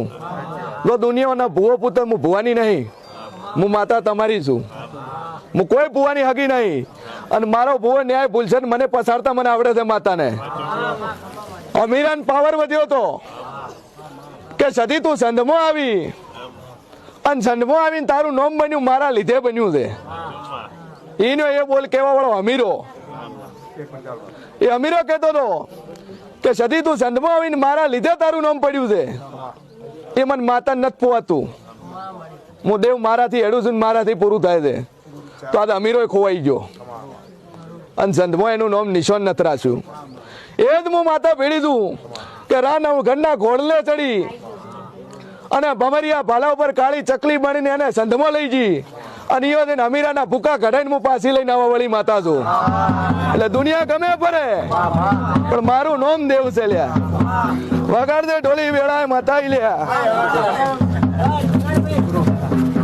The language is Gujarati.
છું. જો દુનિયાના ભૂવો પુત્ર હું ભુવાની નહીં, હું માતા તમારી છું. હું કોઈ ભુવાની હગી નહીં. અને મારો ભુવો ન્યાય ભૂલશે મને પસારતા મને આવડે છે માતાને. અમીરાન પાવર વધ્યો તો કે સદી તું સંધમાં આવી. અને સંધમો આવીને તારું નોમ બન્યું, મારા લીધે બન્યું છે. એનો એ બોલ કેવા વાળો અમીરો. એ અમીરો કહેતો હતો કે સદી તું સંધમો આવીને મારા લીધે તારું નામ પડ્યું છે. એ મને માતા નથી પોવાતું. હું દેવ મારાથી એડું છું મારાથી પૂરું થાય છે. તો આ અમીરો ખોવાઈ ગયો. અને સંધમાં એનું નામ નિશાન નથી રાખ્યું એ જ હું માતા ભેળી છું કે રા નવ ઘરના ઘોડલે ચડી અને ભમરિયા ભાલા ઉપર કાળી ચકલી બનીને એને સંધમાં લઈ જઈ અને જઈને અમીરાના ભૂકા ઘડાઈને હું પાછી લઈને આવા વળી માતા છું એટલે દુનિયા ગમે પડે, પણ મારું નોમ દેવ છે લ્યા વગાડ દે ઢોલી વેળાએ માતા લ્યા.